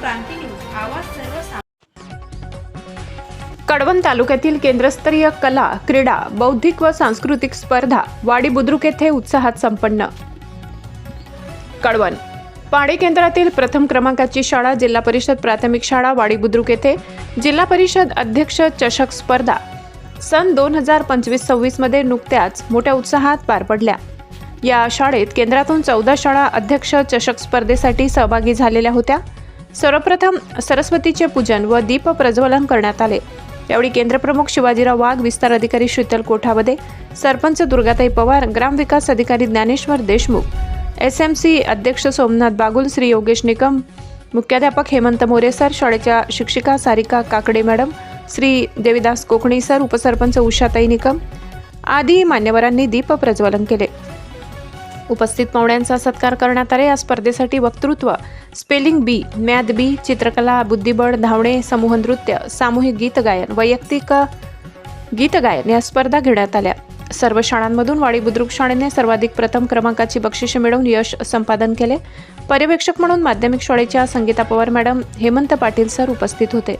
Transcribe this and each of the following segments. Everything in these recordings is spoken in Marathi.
क्रांती न्यूज आवाज सर्व कडवण तालुक्यातील केंद्रस्तरीय कला क्रीडा बौद्धिक व सांस्कृतिक स्पर्धा वाडी बुद्रुक येथे उत्साहात संपन्न. कडवण पाणी केंद्रातील प्रथम क्रमांकाची शाळा जिल्हा परिषद प्राथमिक शाळा वाडी बुद्रुक येथे जिल्हा परिषद अध्यक्ष चषक स्पर्धा. सन दोन हजार पंचवीस सव्वीसमध्ये नुकत्याच मोठ्या उत्साहात पार पडल्या. या शाळेत केंद्रातून चौदा शाळा अध्यक्ष चषक स्पर्धेसाठी सहभागी झालेल्या होत्या. सर्वप्रथम सरस्वतीचे पूजन व दीप प्रज्वलन करण्यात आले. यावेळी केंद्रप्रमुख शिवाजीराव वाघ विस्तार अधिकारी शीतल कोठावदे सरपंच दुर्गाताई पवार ग्रामविकास अधिकारी Dnyaneshwar Deshmukh S M C अध्यक्ष सोमनाथ बागुल श्री योगेश निकम मुख्याध्यापक हेमंत मोरे सर शाळेच्या शिक्षिका सारिका काकडे मॅडम श्री देविदास कोकणी सर उपसरपंच उषाताई निकम आदी मान्यवरांनी दीप प्रज्वलन केले. उपस्थित पाहुण्यांचा सत्कार करण्यात आले. या स्पर्धेसाठी वक्तृत्व स्पेलिंग बी मॅथ बी चित्रकला बुद्धिबळ धावणे समूह नृत्य सामूहिक गीत गायन वैयक्तिक गीत गायन या स्पर्धा घेण्यात आल्या. सर्व शाळांमधून वाडी बुद्रुक शाळेने सर्वाधिक प्रथम क्रमांकाची बक्षिसे मिळवून यश संपादन केले. पर्यवेक्षक म्हणून माध्यमिक शाळेच्या संगीता पवार मॅडम हेमंत पाटील सर उपस्थित होते.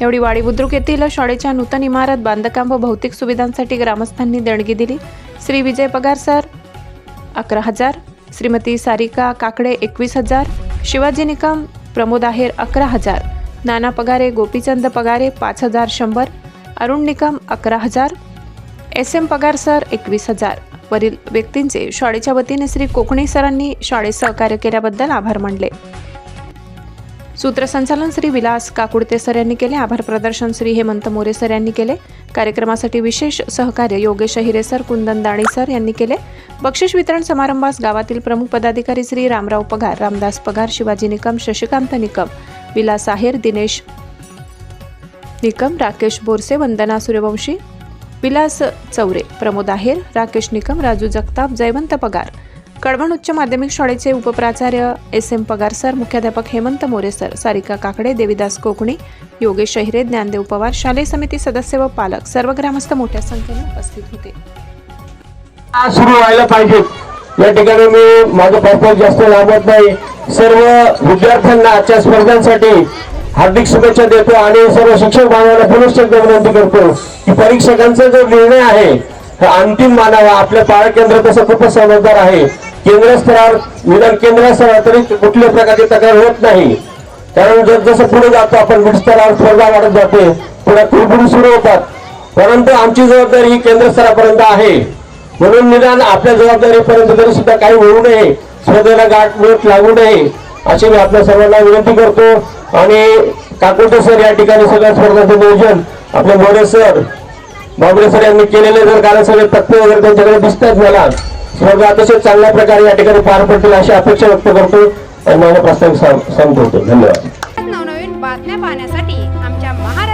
एवढी वाडी बुद्रुक येथील शाळेच्या नूतन इमारत बांधकाम व भौतिक सुविधांसाठी ग्रामस्थांनी देणगी दिली. श्री. विजय पगार सर अकरा हजार. श्रीमती सारिका काकडे एकवीस हजार. शिवाजी निकम प्रमोद आहेर अकरा हजार. नाना पगारे गोपीचंद पगारे पाच हजार शंभर. अरुण निकम अकरा हजार. एस एम पगार सर एकवीस हजार. वरील व्यक्तींचे शाळेच्या वतीने श्री कोकणी सरांनी शाळेत सहकार्य केल्याबद्दल आभार मानले. सूत्रसंचालन श्री विलास काकुडते सर यांनी केले. आभार प्रदर्शन श्री हेमंत मोरे सर यांनी केले. कार्यक्रमासाठी विशेष सहकार्य योगेश हिरे सर कुंदन दाणी सर यांनी केले. बक्षीस वितरण समारंभास गावातील प्रमुख पदाधिकारी श्री रामराव पगार रामदास पगार शिवाजी निकम शशिकांत निकम विलास आहेर दिनेश निकम राकेश बोरसे वंदना सूर्यवंशी विलास चौरे प्रमोद आहेर राकेश निकम राजू जगताप जयवंत पगार कडवण उच्च माध्यमिक शाळेचे उपप्राचार्य एस एम पगार सर मुख्याध्यापक हेमंत मोरे सर सारिका काकडे देविदास कोकणी योगेश अहिरे ज्ञानदेव पवार शालेय समिती सदस्य व पालक सर्व ग्रामस्थ मोठ्या संख्येने उपस्थित होते. सुरू व्हायला पाहिजे. या ठिकाणी मी माझं पर्पज जास्त लाभत नाही. सर्व विद्यार्थ्यांना आजच्या स्पर्धांसाठी हार्दिक शुभेच्छा देतो आणि सर्व शिक्षक बांधवांना पुनश्च विनंती करतो की परीक्षकांचा जो निर्णय आहे तो अंतिम मानावा. आपल्या पाळ केंद्र तसं खूपच समजदार आहे. केंद्र स्तरावर निदान केंद्र स्तरावर तरी कुठल्या प्रकारची तक्रार होत नाही. कारण जर जसं पुढे जातो आपण बीड स्तरावर स्पर्धा वाढत जाते पुढे कुरकुरी सुरू होतात. परंतु आमची जबाबदारी ही केंद्र स्तरापर्यंत आहे. म्हणून निदान आपल्या जबाबदारीपर्यंत तरी सुद्धा काही होऊ नये. स्वतःला गाठ मिळत लागू नये अशी मी आपल्या सर्वांना विनंती करतो. आणि काकोटे सर या ठिकाणी सगळ्या स्पर्धांचं नियोजन आपले मोरे सर बाबरे सर यांनी केलेले जर कारण सगळे तथ्य वगैरे त्यांच्याकडे दिसतात मला स्पर्धा अतिशय चांगल्या प्रकारे या ठिकाणी पार पडतील अशी अपेक्षा व्यक्त करतो. आणि माझा प्रस्ताव संपवतो. धन्यवाद. नवनवीन बातम्या पाहण्यासाठी आमच्या महाराष्ट्र